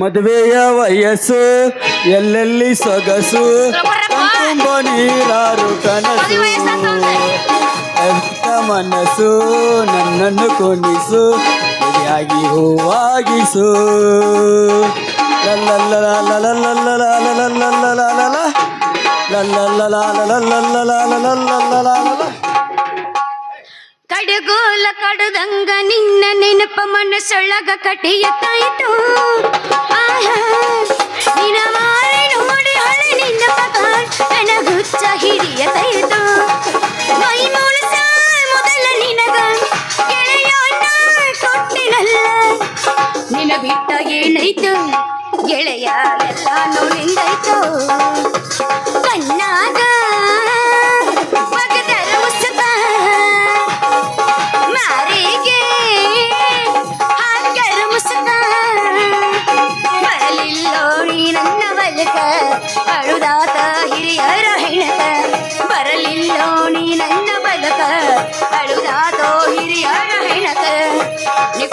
ಮದುವೆಯ ವಯಸ್ಸು ಎಲ್ಲೆಲ್ಲಿ ಸೊಗಸು ತುಂಬ ನೀರಾರು ಕನಸು. ಮನಸ್ಸು, ನನ್ನನ್ನು ಕೊನಿಸು ಸರಿಯಾಗಿ ಹೂವಾಗಿಸು. ಕಡಗೋಲ ಕಡದಂಗ ನಿನ್ನ ನೆನಪ ಮನಸ್ಸೊಳಗ ಕಟಿಯತ್ತಾಯಿತು ಆಹಾ ನಿನ ಮಾರಿ ನೋಡಿ ಹಳೆ ನಿನ್ನ ಮಗ ನನಗುಚ್ಚ ಹಿಡಿಯತಾಯಿತು ನಿನ ಬಿಟ್ಟ ಏನೈತು ಗೆಳೆಯ ಗೆಳೆಯರೆಲ್ಲಾನು ನಿಂದೈತು ಕಣ್ಣಾಗ ನೀ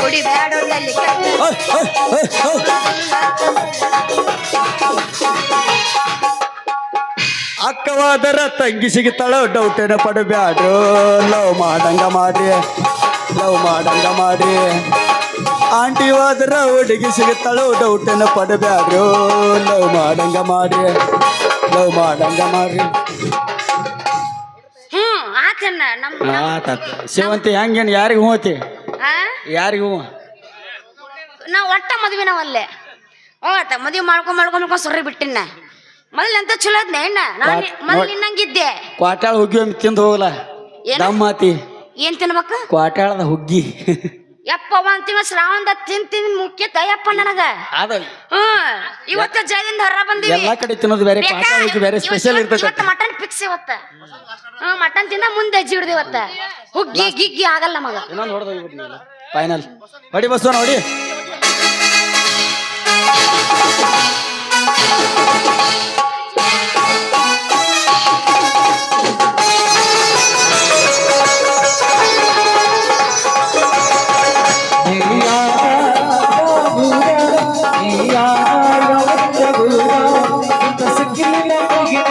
ಅಕ್ಕವಾದರ ತಂಗಿ ಸಿಗುತ್ತಾಳೋ ಡೌಟೇನ ಪಡಬ್ಯಾಡ್ರು. ಲವ್ ಮಾಡಂಗ ಮಾಡಿ ಲವ್ ಮಾಡಂಗ ಮಾಡಿ. ಆಂಟಿ ಹೋದ್ರ ಹುಡುಗಿ ಸಿಗುತ್ತಾಳೋ ಡೌಟೇನ ಪಡಬ್ಯಾಡ್ರು. ಲವ್ ಮಾಡಂಗ ಮಾಡಿ ಲವ್ ಮಾಡಂಗ ಮಾಡಿ. ಹ್ಮ್ ಆತನ್ನ ನಮ್ಮ ಸೇವಂತಿ ಹೆಂಗೇನು ಯಾರಿಗೆ ಹೂತಿ? ಯಾರಿಗೆ? ನಾ ಒಟ್ಟ ಮದ್ವೆ ನಾವಲ್ಲೇ ಹೋಗತ್ತ ಮದುವೆ ಮಾಡ್ಕೊಂಡ್ ಮಾಡ್ಕೊಂಡ್ ಮಾಡ್ಕೊಂಡ್ ಸೊರ್ರಿ ಬಿಟ್ಟಿನ ಮೊದಲು ಎಂತ ಚಲೋ ಅದ್ನ ಅಣ್ಣ? ನಾನು ಮೊದಲು ನಿನ್ನಂಗಿದ್ದೆ. ಕ್ವಾಟಾಳ ಹುಗ್ಗಿ ತಿಂದು ಹೋಗಲ್ಲ. ಏನು? ಮಾತಿ ಏನ್ ತಿನ್ಬೇಕು? ಕ್ವಾಟಾಳದ ಹುಗ್ಗಿ. ಯಪ್ಪ ಒಂದ್ ತಿಂಗಳ ಶ್ರಾವಣದ ತಿನ್ ತಿನ್ ಮುಖ್ಯ ಯಪ್ಪ ನನಗ. ಅದ ಹ್ಮ್ ಇವತ್ತ ಜೈಲಿಂದ ಹೊರ ಬಂದಿವಿ. ಎಲ್ಲಾ ಕಡೆ ತಿನ್ನೋದು ಬೇರೆ ಪಾಠ ಹುಗ್ಗಿ ಬೇರೆ ಸ್ಪೆಷಲ್ ಇರ್ತೈತೆ ಇವತ್ತ ಮಟನ್ ಫಿಕ್ಸ್ ಇವತ್ತ. ಹ್ಮ್ ಮಟನ್ ತಿಂದ ಮುಂದೆ ಹೆಜ್ಜೆ ಹಿಡ್ದು ಇವತ್ತ. ಹುಗ್ಗಿ ಗಿಗ್ಗಿ ಆಗಲ್ಲ ಮಗ. ಇನ್ನೊಂದು ಹೊಡೆದ ಫೈನಲ್ ಹೊಡಿ ಬಸ್ ನೋಡಿ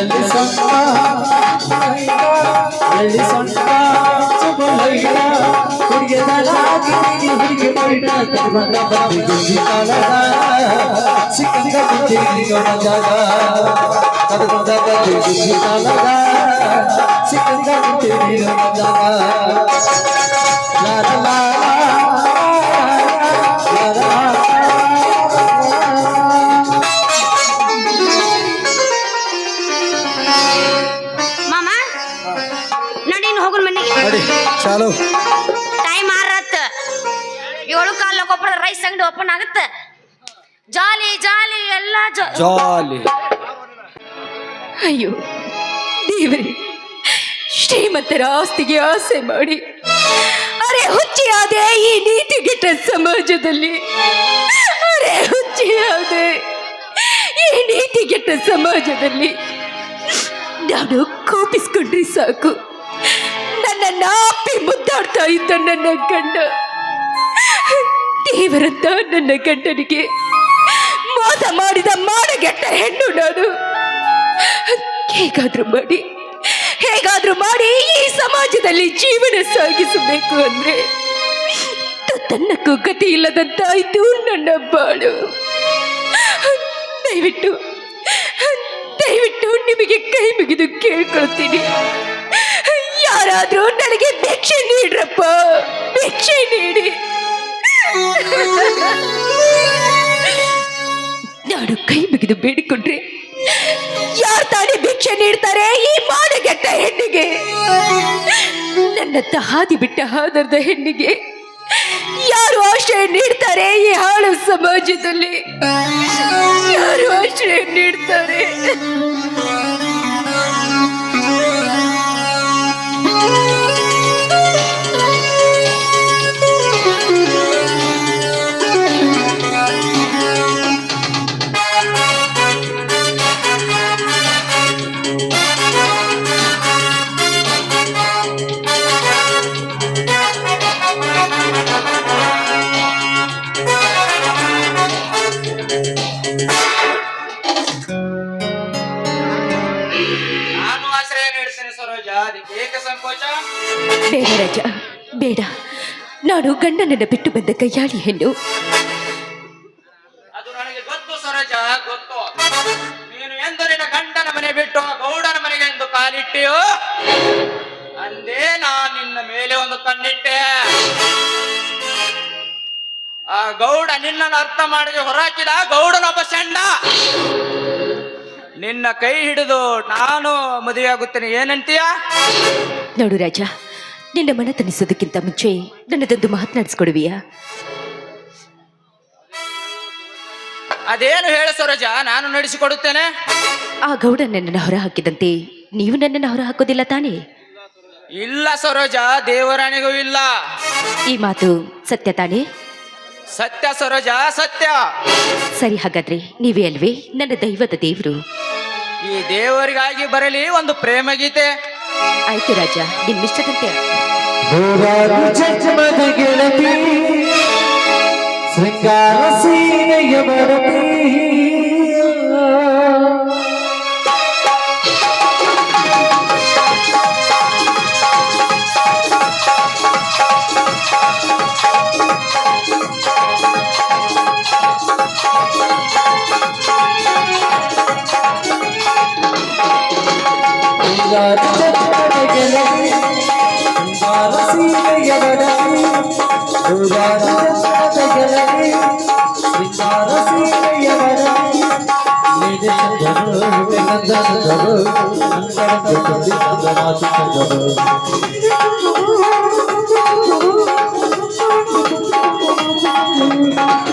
ಸೊಂಟ ಎಲ್ಲಿ ಸೊಂಟ ಸುಬಲಯ್ಯ ಹುಡುಗಿ ತಲಾಗಿ ಹುಡುಗಿ ಬೈಡ ಕರ್ಮದ ಬಂದಿ ಗುಂಜಿ ಕಾಲದ ಸಿಕ್ಕಂಗ ಗುಂಜಿ ನೋಡ ಜಾಗ ಕರ್ಮದ ಬಂದಿ ಗುಂಜಿ ಕಾಲದ ಸಿಕ್ಕಂಗ ಗುಂಜಿ ನೋಡ ಜಾಗ ಲಾ ಲಾ ಲಾ ಚಾಲು. ಟೈಮ್ ಆರತ್ತ ಏಳು ಕಾಲ ಕೊಪ್ಪಳ ರೈಸ್ ಅಂಗಡಿ ಓಪನ್ ಆಗತ್ತ. ಜಾಲಿ ಜಾಲಿ ಎಲ್ಲ ಜಾಲಿ. ಅಯ್ಯೋ ದೇವರೇ ಶ್ರೀಮಂತರ ಆಸ್ತಿಗೆ ಆಸೆ ಮಾಡಿ. ಅರೆ ಹುಚ್ಚಿಯಾದೆ ಈ ನೀತಿಗೆಟ್ಟ ಸಮಾಜದಲ್ಲಿ. ಅರೆ ಹುಚ್ಚಿಯಾದೆ ಈ ನೀತಿಗೆಟ್ಟ ಸಮಾಜದಲ್ಲಿ. ನಾನು ಕೋಪಿಸ್ಕೊಂಡ್ರೆ ಸಾಕು. ನನ್ನ ನಾಪಿ ಮುದ್ದಾಡ್ತಾ ಇದ್ದ ನನ್ನ ಗಂಡ. ದೇವರಂತ ನನ್ನ ಗಂಡನಿಗೆ ಮೋಸ ಮಾಡಿದ ಮಾಡಗೆಟ್ಟ ಹೆಣ್ಣು ನಾನು. ಹೇಗಾದ್ರೂ ಮಾಡಿ ಹೇಗಾದ್ರೂ ಮಾಡಿ ಈ ಸಮಾಜದಲ್ಲಿ ಜೀವನ ಸಾಗಿಸಬೇಕು ಅಂದ್ರೆ ತನ್ನಕ್ಕೂ ಗತಿ ಇಲ್ಲದಂತಾಯ್ತು ನನ್ನ ಬಾಳು. ದಯವಿಟ್ಟು ದಯವಿಟ್ಟು ನಿಮಗೆ ಕೈ ಮುಗಿದು ಕೇಳ್ಕೊಳ್ತೀನಿ. ಯಾರಾದ್ರೂ ನನಗೆ ಭಿಕ್ಷೆ ನೀಡ್ರಪ್ಪ. ಭಿಕ್ಷೆ ನೀಡಿ. ನಾನು ಕೈ ಮುಗಿದು ಬೇಡಿಕೊಂಡ್ರೆ ಯಾರು ತಾನೇ ಭಿಕ್ಷೆ ನೀಡ್ತಾರೆ ಈ ಮಾಡಗೆಟ್ಟ ಹೆಣ್ಣಿಗೆ? ನನ್ನ ತಹಾದಿ ಬಿಟ್ಟ ಹಾದರ್ದ ಹೆಣ್ಣಿಗೆ ಯಾರು ಆಶ್ರಯ ನೀಡ್ತಾರೆ ಈ ಹಾಳು ಸಮಾಜದಲ್ಲಿ? ಯಾರು ಆಶ್ರಯ ನೀಡ್ತಾರೆ? ಗಂಡನನ್ನ ಬಿಟ್ಟು ಬಂದ ಕೈಯಾಳಿ ಹೆಣ್ಣು. ಅದು ನನಗೆ ಗೊತ್ತು ಸರೋಜ ಗೊತ್ತು. ನೀನು ಎಂದು ನಿನ್ನ ಗಂಡನ ಮನೆ ಬಿಟ್ಟು ಆ ಗೌಡನ ಮನೆಗೆ ಎಂದು ಕಾಲಿಟ್ಟೆಯೋ ಅಂದೇ ನಾನು ನಿನ್ನ ಮೇಲೆ ಒಂದು ಕಣ್ಣಿಟ್ಟೆ. ಆ ಗೌಡ ನಿನ್ನನ್ನು ಅರ್ಥ ಮಾಡಿ ಹೊರಹಾಕಿದ ಗೌಡನೊಬ್ಬ ಸಣ್ಣ ನಿನ್ನ ಕೈ ಹಿಡಿದು ನಾನು ಮದುವೆ ಆಗುತ್ತೇನೆ ಏನಂತೀಯ? ನೋಡು ರಾಜ ನಿನ್ನ ಮನ ತನಿಸೋದಕ್ಕಿಂತ ಮುಂಚೆ ನನ್ನದೊಂದು ಮಾತನಾಡಿಸ್ಕೊಡುವಿಯಾ ಅದೇನು ಹೇಳ ಸರೋಜ ನಾನು ನಡೆಸಿಕೊಡುತ್ತೇನೆ? ಆ ಗೌಡ ನನ್ನನ್ನು ಹೊರ ಹಾಕಿದಂತೆ ನೀವು ನನ್ನನ್ನು ಹೊರ ಹಾಕೋದಿಲ್ಲ ತಾನೇ? ಇಲ್ಲ ಸರೋಜ ದೇವರಾಣಿಗೂ ಇಲ್ಲ. ಈ ಮಾತು ಸತ್ಯ ತಾನೇ? ಸತ್ಯ ಸರೋಜ ಸತ್ಯ. ಸರಿ ಹಾಗಾದ್ರೆ ನೀವೇ ಅಲ್ವೇ ನನ್ನ ದೈವದ ದೇವರು? ಈ ದೇವರಿಗಾಗಿ ಬರಲಿ ಒಂದು ಪ್ರೇಮ ಗೀತೆ. ಆಯ್ತು ರಾಜ ನಿಮ್ಮಿಷ್ಟದಂತೆ ನೂರಾರು ಜನ್ಮದ ಗೆಳತಿ ಶೃಂಗಾರ ಸೀನೆಯ ಬರತಿ ನೂರಾರು ಜನ್ಮದ ಗೆಳತಿ ಶೃಂಗಾರ ಸೀನೆಯ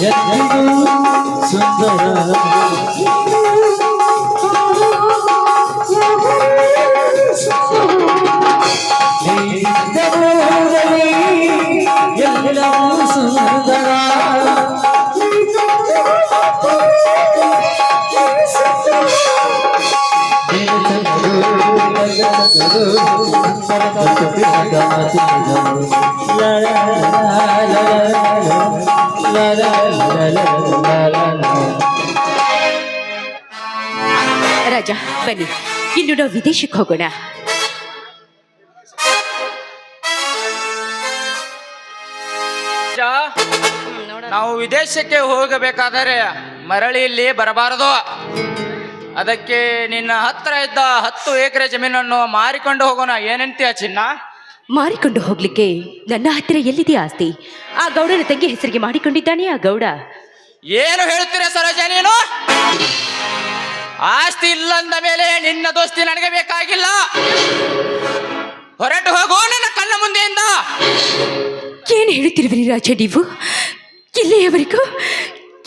ಜನ್ಮದ ಗೆಳತಿ ರಾಜ ಬನ್ನಿ. ಇನ್ನು ನಾವು ವಿದೇಶಕ್ಕೆ ಹೋಗೋಣ. ನಾವು ವಿದೇಶಕ್ಕೆ ಹೋಗಬೇಕಾದರೆ ಮರಳಿ ಇಲ್ಲಿ ಬರಬಾರದು. ಅದಕ್ಕೆ ನಿನ್ನ ಹತ್ರ ಇದ್ದ ಹತ್ತು ಎಕರೆ ಜಮೀನನ್ನು ಮಾರಿಕೊಂಡು ಹೋಗೋಣ ಏನಂತೀಯ ಚಿನ್ನ? ಮಾರಿಕೊಂಡು ಹೋಗ್ಲಿಕ್ಕೆ ನನ್ನ ಹತ್ತಿರ ಎಲ್ಲಿದೆ ಆಸ್ತಿ? ಆ ಗೌಡನ ತಂಗಿ ಹೆಸರಿಗೆ ಮಾಡಿಕೊಂಡಿದ್ದಾನೆ ಆ ಗೌಡ. ಏನು ಹೇಳ್ತೀರ ಸರೋಜ ನೀನು? ಆಸ್ತಿ ಇಲ್ಲಂದ ಮೇಲೆ ನಿನ್ನ ದೋಸ್ತಿ ನನಗೆ ಬೇಕಾಗಿಲ್ಲ. ಹೊರಟು ಹೋಗೋ ನನ್ನ ಕಣ್ಣ ಮುಂದೆಯಿಂದ. ಏನು ಹೇಳುತ್ತಿರುವಿರಿ ರಾಜ ನೀವು? ಇಲ್ಲಿಯವರೆಗೂ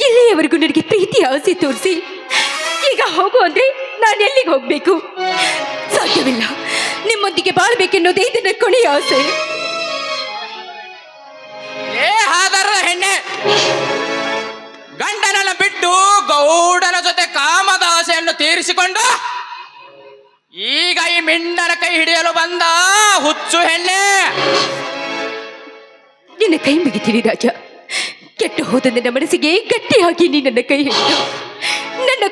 ಇಲ್ಲಿಯವರೆಗೂ ನನಗೆ ಪ್ರೀತಿ ಆಸೆ ತೋರಿಸಿ ಈಗ ಹೋಗು ಅಂದ್ರೆ ನಾನು ಎಲ್ಲಿಗೆ ಹೋಗ್ಬೇಕು? ಸಾಧ್ಯವಿಲ್ಲ. ನಿಮ್ಮೊಂದಿಗೆ ಬಾಳ್ಬೇಕೆನ್ನೋದೇ ನನ್ನ ಕೊನೆಯ ಆಸೆ. ಏ ಹಾದಾರ ಹೆಣ್ಣೆ ಗಂಡನನ್ನ ಬಿಟ್ಟು ಗೌಡನ ಜೊತೆ ಕಾಮದ ಆಸೆಯನ್ನು ತೀರಿಸಿಕೊಂಡು ಈಗ ಈ ಮಿಂಡನ ಕೈ ಹಿಡಿಯಲು ಬಂದ ಹುಚ್ಚು ಹೆಣ್ಣೆ. ನಿನ್ನ ಕೈ ಮುಗಿತೀನಿ ರಾಜ. ಕೆಟ್ಟು ಹೋದ ನನ್ನ ಮನಸ್ಸಿಗೆ ಗಟ್ಟಿಯಾಗಿ ನೀ ನನ್ನ ಕೈ ಹಿಡಿದು.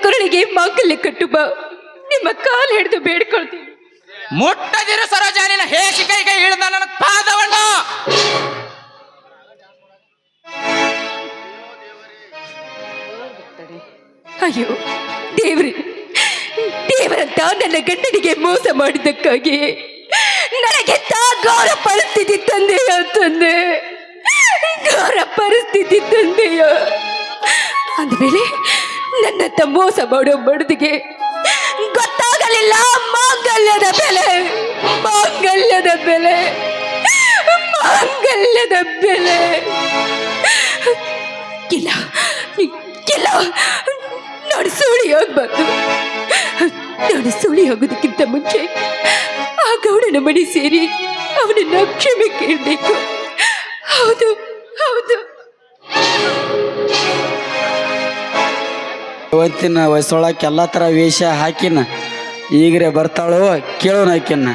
ಕೊರಳಿಗೆ ಮಾಂಗಲ್ಯ ಕಟ್ಟು ಬಾ. ನಿಮ್ಮ ಕಾಲು ಹಿಡಿದು ಬೇಡ್ಕೊಳ್ತೀನಿ. ಮುಟ್ಟದಿರು ಸರೋಜಾನಿನ ಹೇಸಿ ಹೇಸಿ ಕೈಗೆ ಹಿಡಿದ ನನ್ನ ಪಾದವನ್ನು? ಅಯ್ಯೋ ದೇವ್ರಿ ದೇವರಂತ ನನ್ನ ಗಂಡನಿಗೆ ಮೋಸ ಮಾಡಿದ್ದಕ್ಕಾಗಿ ನನಗೆ ಘೋರ ಪರಿಸ್ಥಿತಿ ತಂದೆಯ ತಂದೆ. ಘೋರ ಪರಿಸ್ಥಿತಿ ತಂದೆಯ. ಅಂದಮೇಲೆ ನನ್ನಂತ ಮೋಸ ಮಾಡೋ ಬಡದಿಗೆ ಗೊತ್ತಾಗಲಿಲ್ಲ, ಮಾಂಗಲ್ಯದ ಬೆಲೆ ಮಾಂಗಲ್ಯದ ಬೆಲೆ ಮಾಂಗಲ್ಯದ ಬೆಲೆ. ಇಲ್ಲ ಇಲ್ಲ ನಾನು ಸುಳಿ ಆಗ್ಬಾರ್ದು ನಾನು ಸುಳಿ ಆಗೋದಕ್ಕಿಂತ ಮುಂಚೆ ಆ ಗೌಡನ ಮನೆ ಸೇರಿ ಅವನನ್ನ ಕ್ಷಮೆ ಕೇಳಬೇಕು. ಹೌದು ಹೌದು. ಇವತ್ತಿನ ವಯಸ್ಸೊಳಕ್ಕೆ ಎಲ್ಲ ಥರ ವೇಷ ಹಾಕಿನ. ಈಗ್ರೆ ಬರ್ತಾಳೋ ಕೇಳೋಣ ಆಕಿನ್ನ.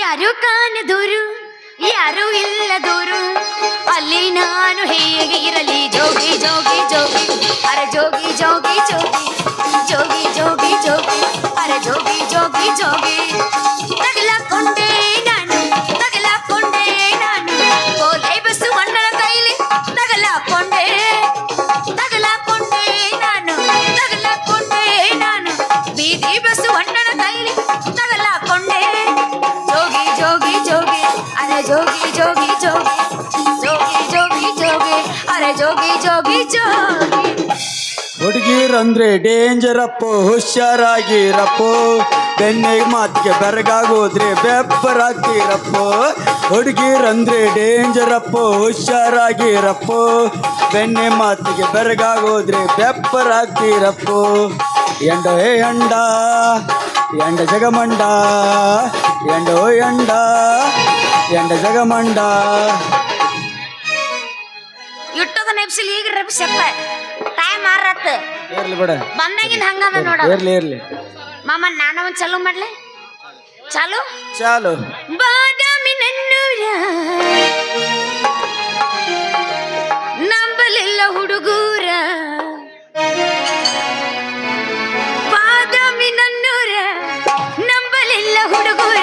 ಯಾರು ಕಾಣದೂರು? ಯಾರು ಇಲ್ಲದೂರು? ಅಲ್ಲಿ ನಾನು ಹೇಗೆ ಇರಲಿ? ಜೋಗಿ ಜೋಗಿ ಜೋಗಿ. ಅರ ಜೋಗಿ ಜೋಗಿ ಜೋಗಿ. ಜೋಗಿ ಜೋಗಿ ಜೋಗಿ. ಅರ ಜೋಗಿ ಜೋಗಿ ಜೋಗಿ. ತಗಲಕೊಂಡೆ ಬೀದಿ ಬಸ್ಸು ಅಣ್ಣನ ಕೈಲಿ ತಗಲಕೊಂಡೆ ಜೋಗಿ ಜೋಗಿ ಜೋಗಿ ಅರೆ ಜೋಗಿ ಜೋಗಿ ಜೋಗಿ ಜೋಗಿ ಜೋಗಿ ಜೋಗಿ ಅರೆ ಜೋಗಿ ಜೋಗಿ ಜೋಗಿ ಹುಡುಗಿರಂದ್ರೆ ಡೇಂಜರಪ್ಪು ಹುಷಾರಾಗಿರಪ್ಪ. ಬೆನ್ನಿಗೆ ಮಾತಿಗೆ ಬೆರಗಾಗೋದ್ರೆ ಬೆಪ್ಪರಾಗ್ತೀರಪ್ಪು. ಹುಡುಗಿರಂದ್ರೆ ಡೇಂಜರಪ್ಪು ಹುಷಾರಾಗಿರಪ್ಪು. ಬೆನ್ನೆ ಮಾತಿಗೆ ಬೆರಗಾಗೋದ್ರೆ ಬೆಪ್ಪರಾಗ್ತೀರಪ್ಪು. ಎಂಡ ಹೇ ಅಂಡ ಎಂಡ ಜಗಮಂಡ, ಎಂಡೋ ಎಂಡ ಎಂಡ ಜಗಮಂಡ. ಇಟ್ಟದ ನೆಪ್ಸಿಲ್ ಈಗ ರೆಪ್ಸಪ್ಪ ಮಾರತ್. ಇರ್ಲಿ ಬಿಡ. ಬಂದಾಗಿಂದ ಹಂಗದ ನೋಡ. ಇರ್ಲಿ ಇರ್ಲಿ ಮಾಮ ನಾನು ಒಂದು ಚಾಲು ಮಾಡ್ಲೆ? ಚಾಲು? ಚಾಲು. ಬಾದಾಮಿ ನನ್ನೂರ ನಂಬಲಿಲ್ಲ ಹುಡುಗೂರ. ಬಾದಾಮಿ ನನ್ನೂರ ನಂಬಲಿಲ್ಲ ಹುಡುಗೂರ.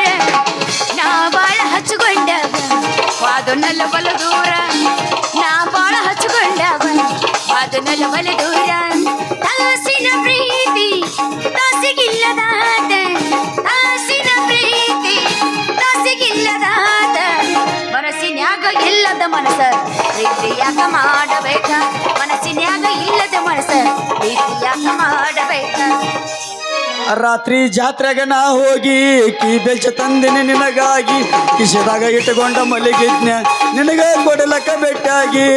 ನಾ ಬಾಳ ಹಚ್ಚಿಕೊಂಡ ವಾದನಲ್ಲ ಬಲ ದೂರ. ಬಲ ದೂರ. ತಾಸಿನ ಪ್ರೀತಿ ತಾಸಿಗಿಲ್ಲದಾದ ತಾಸಿನ ಪ್ರೀತಿ, ತಾಸಿಗಿಲ್ಲದಾತ. ಮನಸ್ಸಿನ್ಯಾಗ ಇಲ್ಲದ ಮನಸ್ಸ ಪ್ರೀತಿ ಯಾಕ ಮಾಡಬೇಕ. ಮನಸ್ಸಿನ್ಯಾಗ ಇಲ್ಲದ ಮನಸ್ಸ ಪ್ರೀತಿ ಯಾಕ ಮಾಡಬೇಕ ರಾತ್ರಿ ಜಾತ್ರೆಗೆ ನಾ ಹೋಗಿ, ಕೀ ಬೆಲ್ಚ ತಂದಿನಿ ನಿನಗಾಗಿ. ಕಿಶದಾಗ ಇಟ್ಟುಕೊಂಡ ಮಲಗಿದ್ನೆ ನಿನಗೆ ಕೊಡಲಕ್ಕ ಬೆಟ್ಟಾಗಿ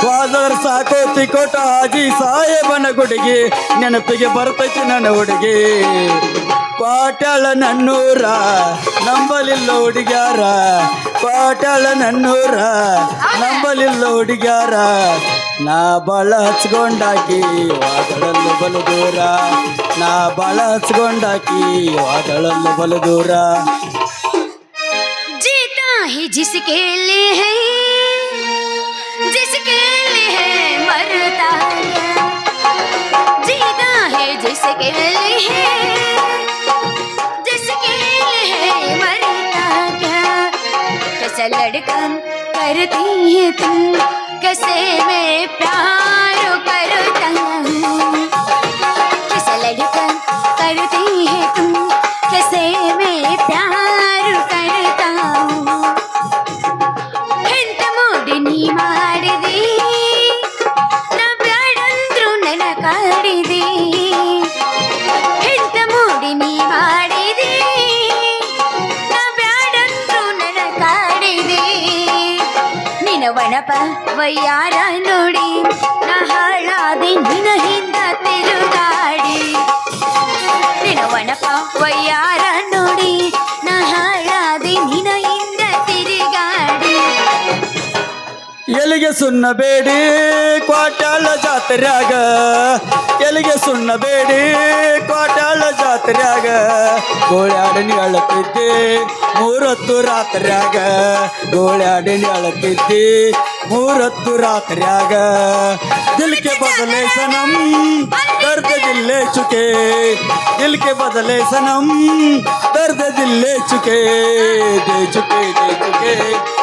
ಫಾದರ್ ಸಾಕೋ ತಿಕೋಟ ಹಾಜಿ ಸಾಹೇಬನ ಗುಡಿಗೆ, ನೆನಪಿಗೆ ಬರ್ತೈತಿ ನನ್ನ ಹುಡುಗಿ. ಪಾಟಳ ನನ್ನೂರ, ನಂಬಲಿಲ್ಲ ಹುಡುಗ್ಯಾರ. ಪಾಟಳ ನನ್ನೂರ, ನಂಬಲಿಲ್ಲ ಹುಡುಗ್ಯಾರ. ನಾ ಬಾಳ ಹಚ್ಕೊಂಡಾಕಿ ವಾದಳಲ್ಲು ಬಲು ದೂರ ನಾ ಬಾಳ ಹಚ್ಕೊಂಡಾಕಿ ವಾದಳಲ್ಲು ಬಲು ದೂರ जीता ही जिसके लिए है जिसके लिए है मरता क्या जीता है जिसके लिए है जिसके लिए है मरता क्या कैसा लड़कन करती है तुम कैसे में प्यार करता हूँ? लड़का करती है तुम ವಯ್ಯಾರ ನೋಡಿ ನಿನ ಹಿಂದ ತಿರುಗಾಡಿ. ನಿನವನಪ ವಯ್ಯಾರ ನೋಡಿ ನಿನ ಹಿಂದ ತಿರುಗಾಡಿ. ಎಲ್ಲಿಗೆ ಸುನ್ನಬೇಡಿ ಬೇಡಿ ಕೋಟ್ಯಾಳ ಜಾತ್ರ್ಯಾಗ. ಎಲ್ಲಿಗೆ ಸುಣ್ಣಬೇಡಿ ಕೋಟ್ಯಾಳ ಜಾತ್ರ್ಯಾಗ. ಗೋಳ್ಯಾಡಿನ ಎಳತಿದ್ದಿ ಮೂರತ್ತು ರಾತ್ರ್ಯಾಗ. ಗೋಳ್ಯಾಡಿನ ಎಳತಿದ್ದಿ ಮೂರತ್ತು ರಾತ್ರ್ಯಾಗ. ದಿಲ್ಕೆ ಬದಲೇ ಸನಂ ದರ್ದ ದಿಲ್ಲೇ ಚುಕೆ. ದಿಲ್ಕೆ ಬದಲೇ ಸನಂ ದರ್ದ ದಿಲ್ಲೇ ಚುಕೆ. ದೇ ಚುಕೆ ದೇ ಚುಕೆ.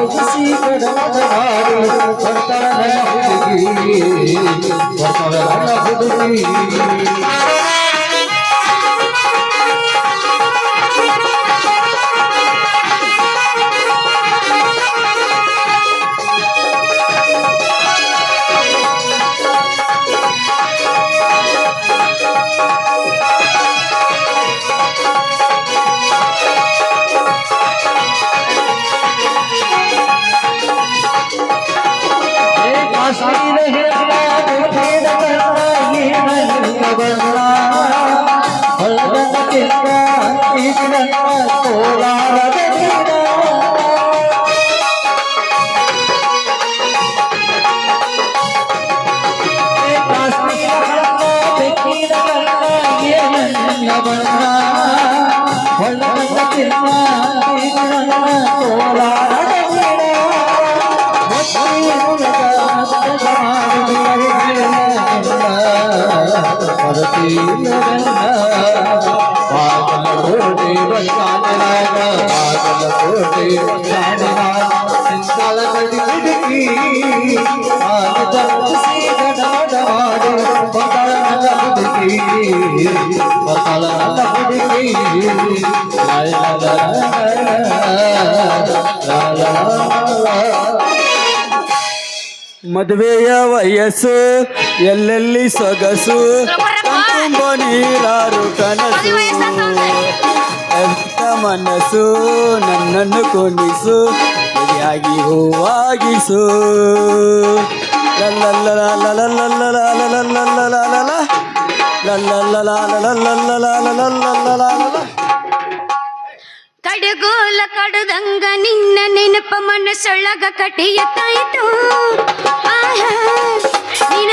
તુલસી કડવાડવાડ ભરતર ધન હુડગી ભરતર ધન હુડગી ಮದುವೆಯ ವಯಸ್ಸು ಎಲ್ಲೆಲ್ಲಿ ಸೊಗಸು? ತುಂಬ ನೀರಾರು ಕನಸು. ಎಂತ ಮನಸ್ಸು ನನ್ನನ್ನು ಕೊನಿಸು ಎದೆಯಾಗಿ ಹೂವಾಗಿಸು. ಕಡಗೋಲ ಕಡದಂಗ ನಿನ್ನ ನೆನಪ ಮನಸ್ಸೊಳಗ ಕಟಿಯತ್ತಾಯಿತು ಆಹಾ ನಿನ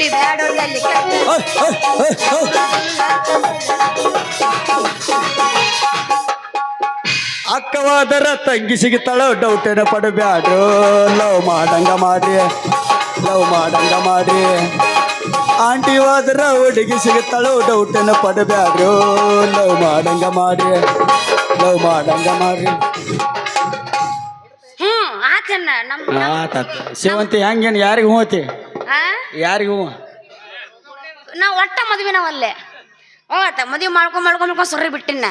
ನೀ ಕುಡಿಬ್ಯಾಡೋದಲ್ಲಿ ಕೆಟ್ಟ ಅಕ್ಕವಾದರ ತಂಗಿ ಸಿಗುತ್ತಾಳ ಡೌಟೇನ ಪಡಬ್ಯಾಡ್ರು. ಲವ್ ಮಾಡಂಗ ಮಾಡಿ ಲವ್ ಮಾಡಂಗ ಮಾಡಿ ಆಂಟಿ ಹೋದ್ರ ಹುಡುಗಿ ಸಿಗುತ್ತಾಳು ಡೌಟೇನ ಪಡಬ್ಯಾಡ್ರು. ಲವ್ ಮಾಡಂಗ ಮಾಡಿ ಲವ್ ಮಾಡಂಗ ಮಾಡಿ ಹ್ಞೂ ಆತನ್ನ ನಮ್ಮ ಆತ ಶಿವಂತಿ ಹೆಂಗೇನು ಯಾರಿಗೆ ಹೂತಿ ಯಾರಿಗೆ? ನಾ ಒಟ್ಟ ಮದ್ವಿ ನಾವಲ್ಲೇ ಹೋಗತ್ತ ಮದ್ವಿ ಮಾಡ್ಕೊಂಡ್ ಮಾಡ್ಕೊಂಡ್ ಮಾಡ್ಕೊಂಡ್ ಸೊರ್ರಿ ಬಿಟ್ಟಿನ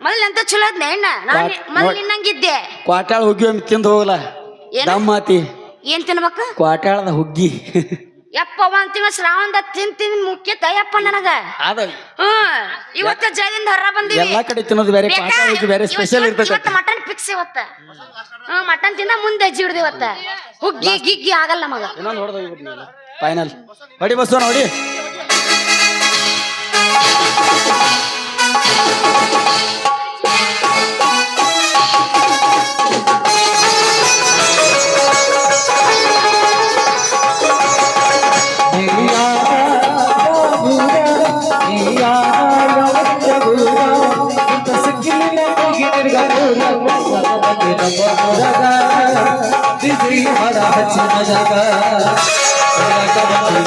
ಮೊದಲು ಎಂತ ಚಲೋ ಅದ್ನೆ ನಾನು ಮೊದಲು ನಿನ್ನಂಗಿದ್ದೆ. ಕ್ವಾಟಾಳ ಹುಗ್ಗಿ ತಿಂದು ಹೋಗಲ್ಲ. ಏನ್? ಮಾತಿ ಏನ್ ತಿನ್ಬೇಕು? ಕ್ವಾಟಾಳದ ಹುಗ್ಗಿ. ಯಪ್ಪ ಒಂದ್ ತಿಂಗಳ ಶ್ರಾವಣದ ತಿನ್ ತಿನ್ ಮುಖ್ಯ ಯಪ್ಪ ನನಗ. ಅದ ಹ್ಮ್ ಇವತ್ತ ಜೈಲಿಂದ ಹೊರ ಬಂದಿವಿ. ಎಲ್ಲಾ ಕಡೆ ತಿನ್ನೋದು ಬೇರೆ ಪಾಕ ಬೇರೆ ಸ್ಪೆಷಲ್ ಇವತ್ತು- ಇರ್ತೈತೆ. ಮಟನ್ ಫಿಕ್ಸ್ ಇವತ್ತ. ಹ್ಮ್ ಮಟನ್ ತಿಂದ ಮುಂದೆ ಹೆಜ್ಜೆ ಹಿಡ್ದು ಇವತ್ತ. ಹುಗ್ಗಿ ಗಿಗ್ಗಿ ಆಗಲ್ಲ ಮಗ ಇನ್ನೊಂದು ಹೊಡೆದ ಫೈನಲ್ ಹೊಡಿ ಬಸ್ಸೋಣ ಹೊಡಿ. దిద్రి మడా చిన్నగా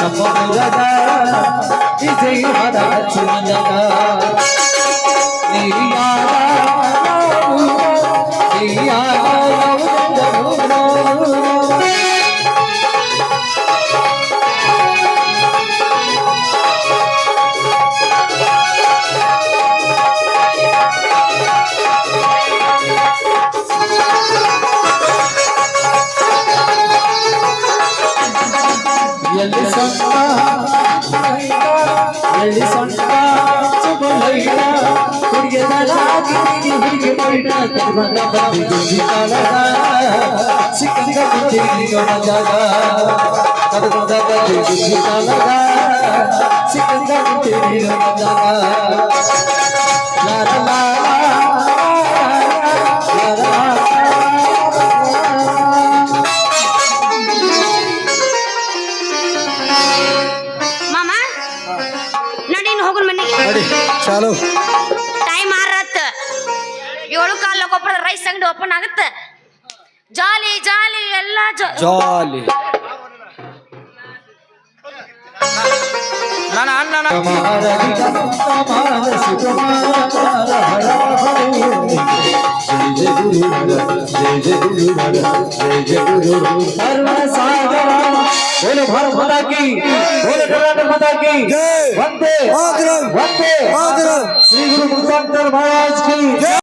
నమ్మగా దిద్రి మడా చిన్నగా నీ యా ಹುಡುಗಿ ಬೈಡ ತಗೊಂಡ ಬಂದಿ ಗುಂಡಿ ಏಳು ಕಾಲ ಗೊಬ್ಬರ ರೈಸ್ ಅಂಗಡಿ ಓಪನ್ ಆಗತ್ತ ಜಾಲಿ ಜಾಲಿ ಎಲ್ಲ ಜ- ಜಾಲಿ ನನ್ನ ಅಣ್ಣನ बोले भारत माता की बोले कर्नाटक माता की जय। वंदे मातरम। वंदे मातरम। श्री गुरु गुरुशंकर महाराज की